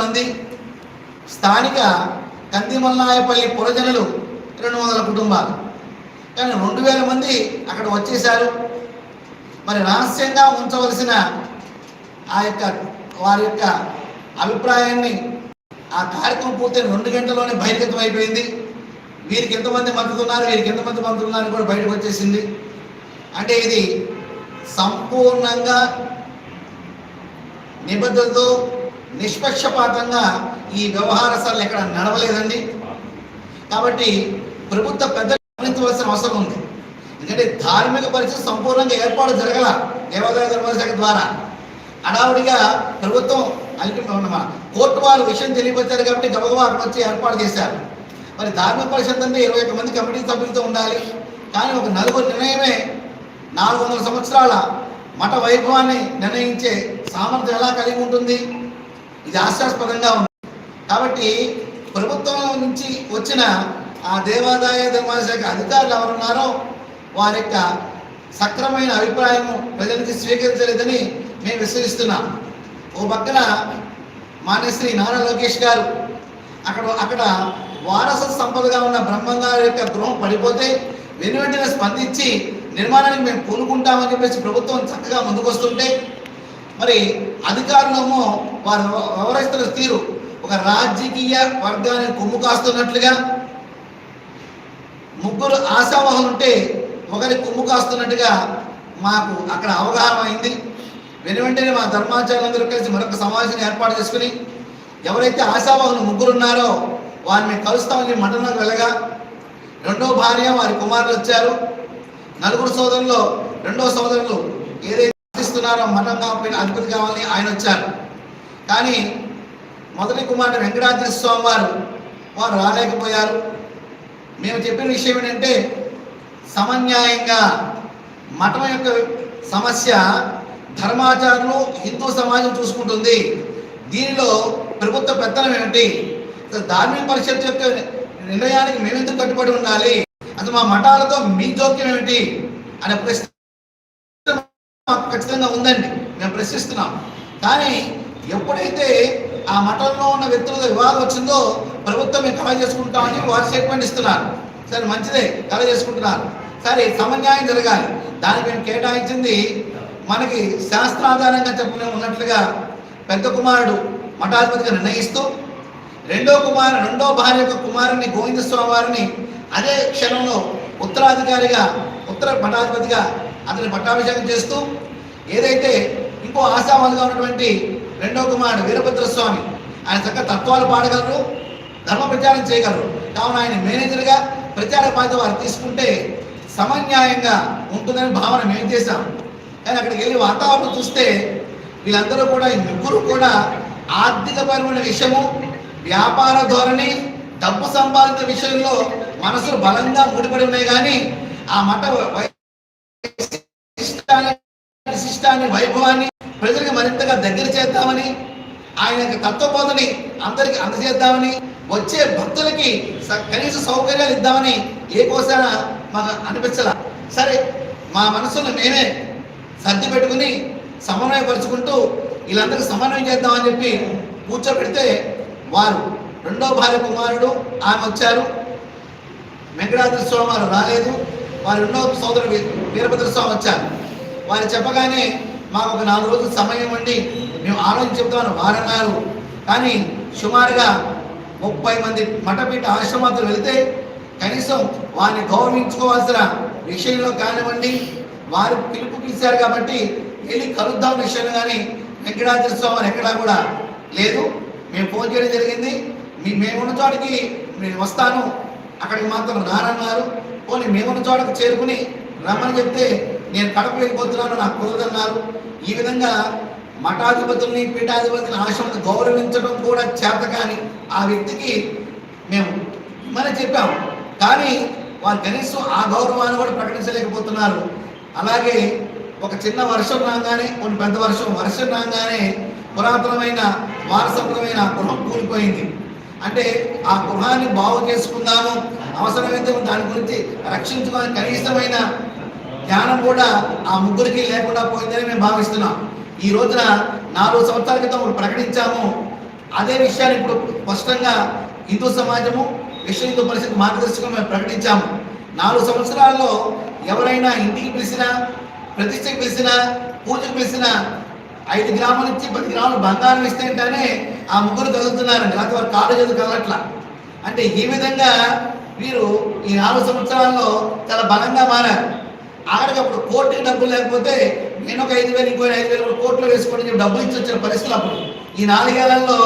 మంది స్థానిక కందిమల్లాయపల్లి పురజనులు రెండు వందల కుటుంబాలు. కానీ రెండు వేల మంది అక్కడ వచ్చేసారు మరి రహస్యంగా ఉంచవలసిన ఆ యొక్క వారి యొక్క అభిప్రాయాన్ని ఆ కార్యక్రమం పూర్తయిన రెండు గంటల్లోనే బహిర్గతం అయిపోయింది. వీరికి ఎంతమంది మద్దతు ఉన్నారు వీరికి ఎంతమంది మద్దతు ఉన్నారని కూడా బయటకు వచ్చేసింది. అంటే ఇది సంపూర్ణంగా నిబద్ధతతో నిష్పక్షపాతంగా ఈ వ్యవహార సరళ ఎక్కడ నడవలేదండి. కాబట్టి ప్రభుత్వ పెద్ద గమనించవలసిన అవసరం ఉంది. ఎందుకంటే ధార్మిక పరిస్థితి సంపూర్ణంగా ఏర్పాటు జరగల దేవాదాయ ధర్మాల శాఖ ద్వారా హడావుడిగా ప్రభుత్వం అల్టి కోర్టు వారు విషయం తెలియపరిచారు కాబట్టి గబగబా అక్కడ వచ్చి ఏర్పాటు చేశారు. మరి ధార్మిక పరిషత్ అంటే ఇరవై ఒక్క మంది కమిటీ సభ్యులతో ఉండాలి. కానీ ఒక నలుగురు నిర్ణయమే నాలుగు వందల సంవత్సరాల మఠ వైభవాన్ని నిర్ణయించే సామర్థ్యం ఎలా కలిగి ఉంటుంది? ఇది ఆశాస్పదంగా ఉంది. కాబట్టి ప్రభుత్వం నుంచి వచ్చిన ఆ దేవాదాయ ధర్మాల శాఖ అధికారులు ఎవరున్నారో వారి యొక్క సక్రమైన అభిప్రాయము ప్రజలకి స్వీకరించలేదని మేము విశ్వసిస్తున్నాం. ఓ పక్కన మాన్యశ్రీ నారా లోకేష్ గారు అక్కడ అక్కడ వారస సంపదగా ఉన్న బ్రహ్మంగారు యొక్క గృహం పడిపోతే వెను వెంటనే స్పందించి నిర్మాణానికి మేము పూనుకుంటామని చెప్పేసి ప్రభుత్వం చక్కగా ముందుకొస్తుంటే మరి అధికారులమో వారు వ్యవహరిస్తున్న తీరు. ఒక రాజకీయ వర్గాన్ని కొమ్ము కాస్తున్నట్లుగా ముగ్గురు ఆశావహులు ఉంటే ఒకరి కొమ్ము కాస్తున్నట్టుగా మాకు అక్కడ అవగాహన అయింది. వెను వెంటనే మా ధర్మాచార్యులందరూ కలిసి మరొక సమావేశం ఏర్పాటు చేసుకుని ఎవరైతే ఆశావహులు ముగ్గురు ఉన్నారో వారిని కలుస్తామని మండలంలోకి వెళ్ళగా రెండో భార్య వారి కుమారులు వచ్చారు. నలుగురు సోదరులు రెండో సోదరులు ఏదైతే ఆశిస్తున్నారో మఠం అధిపతి కావాలని ఆయన వచ్చారు. కానీ మొదటి కుమారుడు వెంకటాద్రి స్వామి వారు వారు రాలేకపోయారు. మేము చెప్పిన విషయం ఏంటంటే సమన్యాయంగా మఠం యొక్క సమస్య ధర్మాచారులు హిందూ సమాజం చూసుకుంటుంది. దీనిలో ప్రభుత్వ పెత్తనం ఏమిటి? ధార్మిక పరిషత్ యొక్క నిర్ణయానికి మేమెందుకు కట్టుబడి ఉండాలి? అసలు మా మఠాలతో మీ జోక్యం ఏమిటి? అనే ప్రశ్న మాకు ఖచ్చితంగా ఉందండి. మేము ప్రశ్నిస్తున్నాం. కానీ ఎప్పుడైతే ఆ మఠంలో ఉన్న వ్యక్తులతో వివాదం వచ్చిందో ప్రభుత్వం మేము కళ చేసుకుంటామని వారు స్టేట్మెంట్ ఇస్తున్నారు. సరే మంచిదే కళ చేసుకుంటున్నారు. సరే సమన్యాయం జరగాలి. దానికి మేము కేటాయించింది మనకి శాస్త్రాధారంగా చెప్పిన ఉన్నట్లుగా పెద్ద కుమారుడు మఠాధిపతిగా నిర్ణయిస్తూ రెండో కుమారు రెండో భార్య యొక్క కుమారుని గోవింద స్వామి వారిని అదే క్షణంలో ఉత్తరాధికారిగా ఉత్తర పట్టాధిపతిగా అతని పట్టాభిషేకం చేస్తూ ఏదైతే ఇంకో ఆశావాదిగా ఉన్నటువంటి రెండో కుమారుడు వీరభద్ర స్వామి ఆయన చక్క తత్వాలు పాడగలరు ధర్మ ప్రచారం చేయగలరు. కావున ఆయన మేనేజర్గా ప్రచార బాధ్యత వారు తీసుకుంటే సమన్యాయంగా ఉంటుందని భావన మేము చేశాం. కానీ అక్కడికి వెళ్ళి వాతావరణం చూస్తే వీళ్ళందరూ కూడా ఈ ముగ్గురు కూడా ఆర్థికపరమైన విషయము వ్యాపార ధోరణి డబ్బు సంపాదిత విషయంలో మనసులు బలంగా ముడిపడి ఉన్నాయి కానీ ఆ మఠ శిష్టాన్ని వైభవాన్ని ప్రజలకు మరింతగా దగ్గర చేద్దామని ఆయన తత్వబోధని అందరికి అందజేద్దామని వచ్చే భక్తులకి స- కనీస సౌకర్యాలు ఇద్దామని ఏ కోసాన మాకు అనిపించాల. సరే మా మనసును మేమే సర్ది పెట్టుకుని సమన్వయపరుచుకుంటూ వీళ్ళందరికీ సమన్వయం చేద్దామని చెప్పి కూర్చోబెడితే వారు రెండో భార్య కుమారుడు ఆమె వచ్చారు. వెంకటాద్రి స్వామి వారు రాలేదు. వారి రెండో సోదరుడు వీరభద్ర స్వామి వచ్చారు. వారు చెప్పగానే మాకు ఒక నాలుగు రోజులు సమయం ఇవ్వండి. మేము ఆలోచన చెప్తామని వారన్నారు కానీ సుమారుగా ముప్పై మంది మఠపీఠ ఆశ్రమాలు వెళితే కనీసం వారిని గౌరవించుకోవాల్సిన విషయంలో కానివ్వండి వారు పిలుపు పిలిచారు కాబట్టి వెళ్ళి కలుద్దాం విషయంలో కానీ వెంకటాద్రి స్వామి అని ఎక్కడా కూడా లేదు. మేము ఫోన్ చేయడం జరిగింది. మీ మేమున్న చోటికి నేను వస్తాను. అక్కడికి మాత్రం రానన్నారు పోనీ మేమున్న చోటకు చేరుకుని రమ్మని చెప్తే నేను కడప వెళ్ళిపోతున్నాను నాకు కుదరదన్నారు. ఈ విధంగా మఠాధిపతుల్ని పీఠాధిపతుల్ని ఆశ్రమను గౌరవించడం కూడా చేత కానీ ఆ వ్యక్తికి మేము మనం చెప్పాము కానీ వారు కనీసం ఆ గౌరవాన్ని కూడా ప్రకటించలేకపోతున్నారు. అలాగే ఒక చిన్న వర్షం రాగానే కొన్ని పెద్ద వర్షం వర్షం రాగానే పురాతనమైన వారసత్వమైన గృహం కూలిపోయింది. అంటే ఆ గృహాన్ని బాగు చేసుకుందాము అవసరమైతే దాని గురించి రక్షించుకోని కనీసమైన ధ్యానం కూడా ఆ ముగ్గురికి లేకుండా పోయిందని మేము భావిస్తున్నాం. ఈ రోజున నాలుగు సంవత్సరాల క్రితం ప్రకటించాము. అదే విషయాన్ని ఇప్పుడు స్పష్టంగా హిందూ సమాజము విశ్వ హిందూ పరిషత్ మార్గదర్శకం మేము ప్రకటించాము. నాలుగు సంవత్సరాల్లో ఎవరైనా ఇంటికి పిలిచినా ప్రతిష్టకి పిలిచినా పూజకు పిలిచినా ఐదు గ్రాముల నుంచి పది గ్రాములు బంగారం ఇస్తేంటనే ఆ ముగ్గురు కదులుతున్నారండి. లేకపోతే వారు కాళ్ళు చేతులు కదలట్లా. అంటే ఈ విధంగా వీరు ఈ నాలుగు సంవత్సరాల్లో చాలా బలంగా మారారు. ఆఖరికి కోర్టుకి డబ్బులు లేకపోతే నేను ఒక ఐదు వేలు ఇంకో ఐదు వేలు కూడా కోర్టులో వేసుకొని డబ్బులు ఇచ్చి వచ్చిన పరిస్థితులు అప్పుడు. ఈ నాలుగేళ్ళలో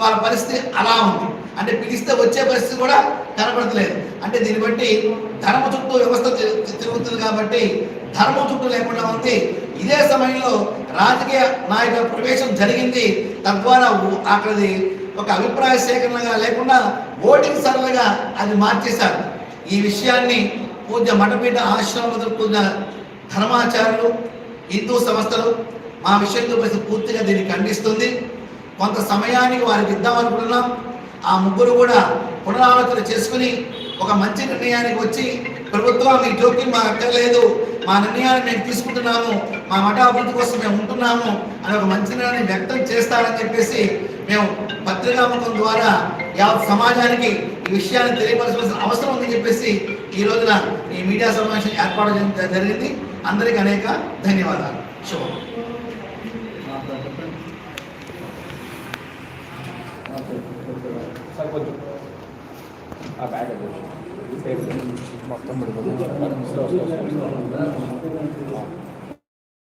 వాళ్ళ పరిస్థితి అలా ఉంది. అంటే పిలిస్తే వచ్చే పరిస్థితి కూడా కనపడతలేదు అంటే దీన్ని బట్టి ధర్మ చుట్టూ వ్యవస్థ తిరుగుతుంది కాబట్టి ధర్మం చుట్టూ లేకుండా ఉంది ఇదే సమయంలో రాజకీయ నాయకుల ప్రవేశం జరిగింది. తద్వారా అక్కడది ఒక అభిప్రాయ సేకరణగా లేకుండా ఓటింగ్ సరళగా అది మార్చేశారు. ఈ విషయాన్ని పూజ్య మఠపీఠ ఆశ్రమం పూజ ధర్మాచారులు హిందూ సంస్థలు మా విషయంలో పరిస్థితి పూర్తిగా దీన్ని ఖండిస్తుంది. కొంత సమయానికి వారికి ఇద్దామనుకుంటున్నాం ఆ ముగ్గురు కూడా పునరాలోచన చేసుకుని ఒక మంచి నిర్ణయానికి వచ్చి ప్రభుత్వం మీ జోక్యం మా అక్కర్లేదు. మా నిర్ణయాన్ని మేము తీసుకుంటున్నాము. మా మఠాభివృద్ధి కోసం మేము ఉంటున్నాము అని ఒక మంచి నిర్ణయాన్ని వ్యక్తం చేస్తారని చెప్పేసి మేము పత్రికాముఖం ద్వారా యావత్ సమాజానికి ఈ విషయాన్ని తెలియపరచాల్సిన అవసరం ఉందని చెప్పేసి ఈ రోజున ఈ మీడియా సమావేశం ఏర్పాటు జరిగింది. అందరికీ అనేక ధన్యవాదాలు. శుభం. కొంచెం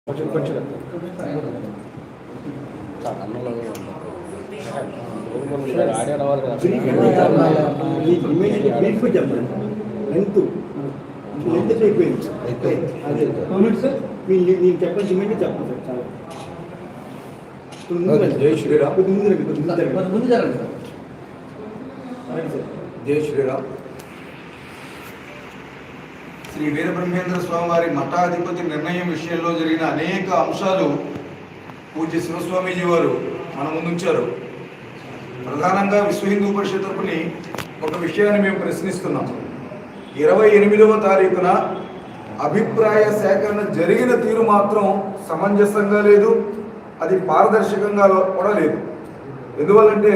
మొత్తం కొంచెం అన్నంలో బ్రీఫ్ చెప్పండి లెంత్ లెంత్ అయిపోయింది అదే సార్ నేను చెప్పండి ఇమీడియట్ చెప్పండి సార్ చాలా జై శ్రీరామ్. ముందు జరగండి జై శ్రీరామ్ శ్రీ వీరబ్రహ్మేంద్ర స్వామి వారి మఠాధిపతి నిర్ణయం విషయంలో జరిగిన అనేక అంశాలు పూజ్య శివస్వామీజీ వారు మన ముందుంచారు ప్రధానంగా విశ్వ హిందూ పరిషత్ తరపుని ఒక విషయాన్ని మేము ప్రశ్నిస్తున్నాం ఇరవై ఎనిమిదవ తారీఖున అభిప్రాయ సేకరణ జరిగిన తీరు మాత్రం సమంజసంగా లేదు అది పారదర్శకంగా కూడా లేదు. ఎందువల్లంటే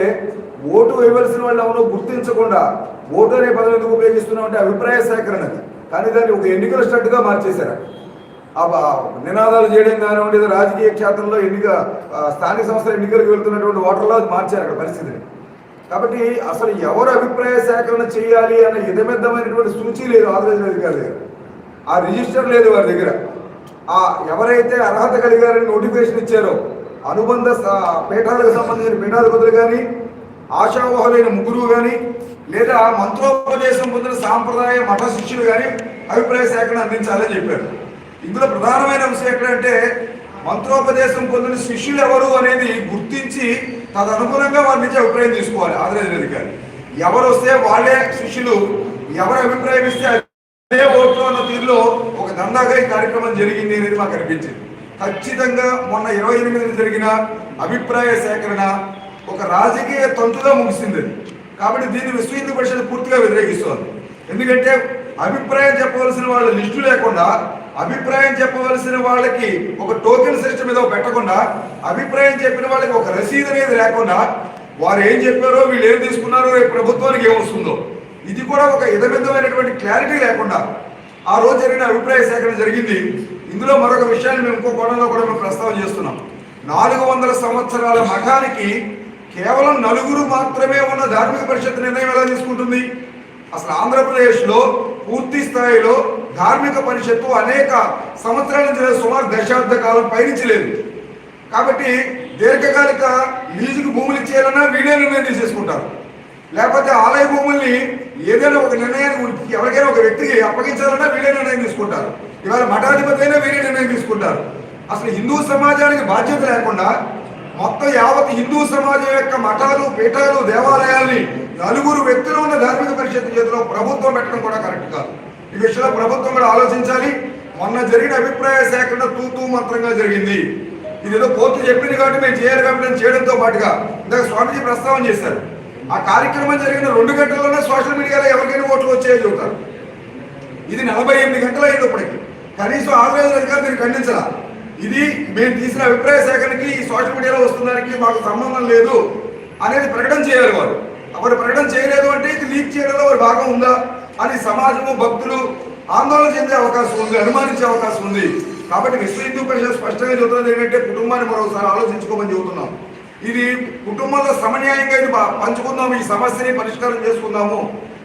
ఓటు వేయవలసిన వాళ్ళు ఎవరో గుర్తించకుండా ఓటు అనే పదం ఎందుకు ఉపయోగిస్తున్నాం అంటే అభిప్రాయ సేకరణ కానీ దాన్ని ఒక ఎన్నికల స్టడ్గా మార్చేశారు. నినాదాలు చేయడం కానివ్వండి రాజకీయ క్షేత్రంలో ఎన్నిక స్థానిక సంస్థల ఎన్నికలకు వెళ్తున్నటువంటి ఓటర్లో అది మార్చారు అక్కడ పరిస్థితిని. కాబట్టి అసలు ఎవరు అభిప్రాయ సేకరణ చేయాలి అన్న ఇదమిద్దమైనటువంటి సూచి లేదు ఆంధ్రప్రదేశ్ అధికారి దగ్గర ఆ రిజిస్టర్ లేదు వారి దగ్గర. ఆ ఎవరైతే అర్హత కలిగారని నోటిఫికేషన్ ఇచ్చారో అనుబంధ పీఠాలకు సంబంధించిన పీఠాధిపతులు కానీ ఆశావహులైన ముగ్గురు కానీ లేదా మంత్రోపదేశం పొందిన సాంప్రదాయ మఠ శిష్యులు కానీ అభిప్రాయ సేకరణ అందించాలని చెప్పారు. ఇందులో ప్రధానమైన విషయం ఎక్కడంటే మంత్రోపదేశం పొందిన శిష్యులు ఎవరు అనేది గుర్తించి తదనుగుణంగా వారి నుంచి అభిప్రాయం తీసుకోవాలి ఆంధ్రప్రదేశ్ అధికారి ఎవరు వస్తే వాళ్ళే శిష్యులు ఎవరు అభిప్రాయం ఇస్తే అదే ఓట్లు అన్న తీరులో ఒక దందాగా ఈ కార్యక్రమం జరిగింది అనేది మాకు అనిపించింది. ఖచ్చితంగా మొన్న ఇరవై ఎనిమిదిన జరిగిన అభిప్రాయ సేకరణ ఒక రాజకీయ తంతుగా ముగిసింది. కాబట్టి దీన్ని విశ్వ హిందూ పరిషత్ పూర్తిగా వ్యతిరేకిస్తోంది. ఎందుకంటే అభిప్రాయం చెప్పవలసిన వాళ్ళ లిస్టు లేకుండా అభిప్రాయం చెప్పవలసిన వాళ్ళకి ఒక టోకెన్ సిస్టమ్ ఏదో పెట్టకుండా అభిప్రాయం చెప్పిన వాళ్ళకి ఒక రసీదు అనేది లేకుండా వారు ఏం చెప్పారో వీళ్ళు ఏం తీసుకున్నారో రేపు ప్రభుత్వానికి ఏమొస్తుందో. ఇది కూడా ఒక ఇదమిద్దమైనటువంటి క్లారిటీ లేకుండా ఆ రోజు జరిగిన అభిప్రాయ సేకరణ జరిగింది. ఇందులో మరొక విషయాన్ని మేము ఇంకో కోణంలో కూడా మేము ప్రస్తావన చేస్తున్నాం. నాలుగు వందల సంవత్సరాల మఠానికి కేవలం నలుగురు మాత్రమే ఉన్న ధార్మిక పరిషత్ నిర్ణయం ఎలా తీసుకుంటుంది? అసలు ఆంధ్రప్రదేశ్లో పూర్తి స్థాయిలో ధార్మిక పరిషత్తు అనేక సంవత్సరాల నుంచి సుమారు దశాబ్ద కాలం పయనించలేదు కాబట్టి దీర్ఘకాలిక లీజుకు భూములు ఇచ్చేయాలన్నా వీడే నిర్ణయం తీసేసుకుంటారు. లేకపోతే ఆలయ భూముల్ని ఏదైనా ఒక నిర్ణయాన్ని ఎవరికైనా ఒక వ్యక్తికి అప్పగించాలన్నా వీడే నిర్ణయం తీసుకుంటారు. ఇవాళ మఠాధిపతి అయినా వీరే నిర్ణయం తీసుకుంటారు. అసలు హిందూ సమాజానికి బాధ్యత లేకుండా మొత్తం యావత్ హిందూ సమాజం యొక్క మఠాలు పీఠాలు దేవాలయాల్ని నలుగురు వ్యక్తులు ఉన్న ధార్మిక పరిషత్ చేతిలో ప్రభుత్వం పెట్టడం కూడా కరెక్ట్ కాదు. ఈ విషయంలో ప్రభుత్వం కూడా ఆలోచించాలి. మొన్న జరిగిన అభిప్రాయ సేకరణ తూతూ మంత్రంగా జరిగింది. ఇది ఏదో కోర్టు చెప్పింది కాబట్టి మేము చేయాలి కాబట్టి చేయడంతో పాటుగా ఇందాక స్వామీజీ ప్రస్తావన చేశారు. ఆ కార్యక్రమం జరిగిన రెండు గంటల్లోనే సోషల్ మీడియాలో ఎవరికైనా ఓట్లు వచ్చాయని చెబుతారు. ఇది నలభై ఎనిమిది గంటలు అయింది ఇప్పటికి. కనీసం ఆంధ్రప్రదేశ్ అధికారులు దీన్ని ఖండించరా ఇది మేము తీసిన అభిప్రాయ సేకరణకి ఈ సోషల్ మీడియాలో వస్తున్నదానికి మాకు సంబంధం లేదు అనేది ప్రకటన చేయాలి వారు. వారు ప్రకటన చేయలేదు అంటే ఇది లీక్ చేయడంలో వారి భాగం ఉందా? అని సమాజము భక్తులు ఆందోళన చెందే అవకాశం ఉంది అనుమానించే అవకాశం ఉంది. కాబట్టి విశ్వ హిందూ పరిషత్ స్పష్టంగా చెబుతున్నది ఏంటంటే కుటుంబాన్ని మరోసారి ఆలోచించుకోమని చెబుతున్నాం. ఇది కుటుంబంలో సమన్యాయంగా ఇది పంచుకుందాము ఈ సమస్యని పరిష్కారం చేసుకుందాము.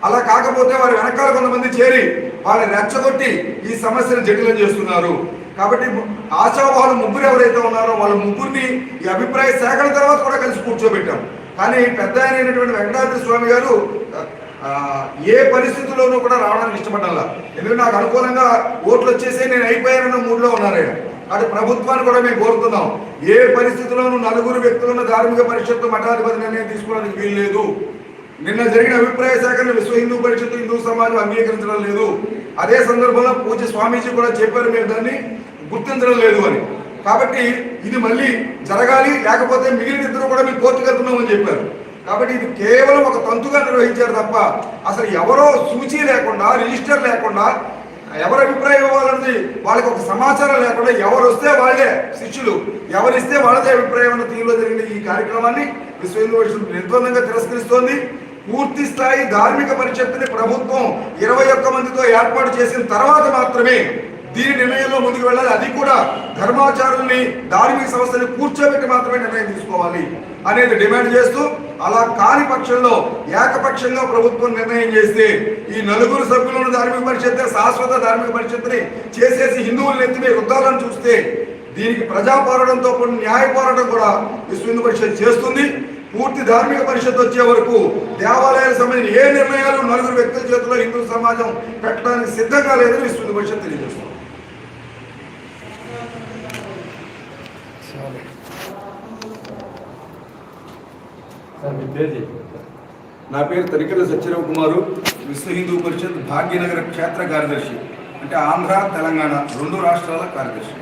అలా కాకపోతే వారి వెనకాల కొంతమంది చేరి వాళ్ళని రెచ్చగొట్టి ఈ సమస్యను జటిలం చేస్తున్నారు. కాబట్టి ఆశావాహులు ముగ్గురు ఎవరైతే ఉన్నారో వాళ్ళ ముగ్గురిని ఈ అభిప్రాయ సేకరణ తర్వాత కూడా కలిసి కూర్చోబెట్టాం. కానీ పెద్ద అయినటువంటి వెంకటాద్రి స్వామి గారు ఏ పరిస్థితుల్లోనూ కూడా రావడానికి ఇష్టపడాల ఎందుకంటే నాకు అనుకూలంగా ఓట్లు వచ్చేసి నేను అయిపోయానన్న మూడ్లో ఉన్నారు. ఆయన కాబట్టి ప్రభుత్వాన్ని కూడా మేము కోరుతున్నాం. ఏ పరిస్థితుల్లోనూ నలుగురు వ్యక్తులను ధార్మిక పరిషత్తు మఠాధిపతి నిర్ణయం తీసుకోవడానికి వీల్లేదు నిన్న జరిగిన అభిప్రాయ సేకరణ విశ్వ హిందూ పరిషత్తు హిందూ సమాజం అంగీకరించడం లేదు. అదే సందర్భంలో పూజ స్వామీజీ కూడా చెప్పారు మేము దాన్ని గుర్తించడం లేదు అని. కాబట్టి ఇది మళ్ళీ జరగాలి లేకపోతే మిగిలిన ఇద్దరు కూడా మేము కోర్టుకు వెళ్తున్నామని చెప్పారు. కాబట్టి ఇది కేవలం ఒక తంతుగా నిర్వహించారు తప్ప అసలు ఎవరో సూచి లేకుండా రిజిస్టర్ లేకుండా ఎవరి అభిప్రాయం ఇవ్వాలన్నది వాళ్ళకి ఒక సమాచారం లేకుండా ఎవరు వస్తే వాళ్ళే శిష్యులు ఎవరిస్తే వాళ్ళదే అభిప్రాయం అన్న తీరులో జరిగిన ఈ కార్యక్రమాన్ని విశ్వ హిందూ నిర్బంధంగా తిరస్కరిస్తోంది. పూర్తి స్థాయి ధార్మిక పరిషత్తుని ప్రభుత్వం ఇరవై ఒక్క మందితో ఏర్పాటు చేసిన తర్వాత మాత్రమే దీని నిర్ణయంలో ముందుకు వెళ్ళాలి. అది కూడా ధర్మాచారుల్ని ధార్మిక సంస్థని కూర్చోబెట్టి మాత్రమే నిర్ణయం తీసుకోవాలి అనేది డిమాండ్ చేస్తూ అలా కాని పక్షంలో ఏకపక్షంగా ప్రభుత్వం నిర్ణయం చేస్తే ఈ నలుగురు సభ్యులను ధార్మిక పరిషత్ శాశ్వత ధార్మిక పరిషత్ని చేసేసి హిందువులను ఎత్తిమే యుద్ధాలను చూస్తే దీనికి ప్రజా పోరాటంతో పాటు న్యాయ పోరాటం కూడా విశ్వ హిందూ పరిషత్ చేస్తుంది. పూర్తి ధార్మిక పరిషత్ వచ్చే వరకు దేవాలయాలకు సంబంధించిన ఏ నిర్ణయాలు నలుగురు వ్యక్తుల చేతిలో హిందూ సమాజం పెట్టడానికి సిద్ధంగా లేదని విశ్వ హిందూ పరిషత్ తెలియజేస్తుంది. నా పేరు తనికల సత్యరావు కుమారు విశ్వ హిందూ పరిషత్ భాగ్యనగర క్షేత్ర కార్యదర్శి అంటే ఆంధ్ర తెలంగాణ రెండు రాష్ట్రాల కార్యదర్శి.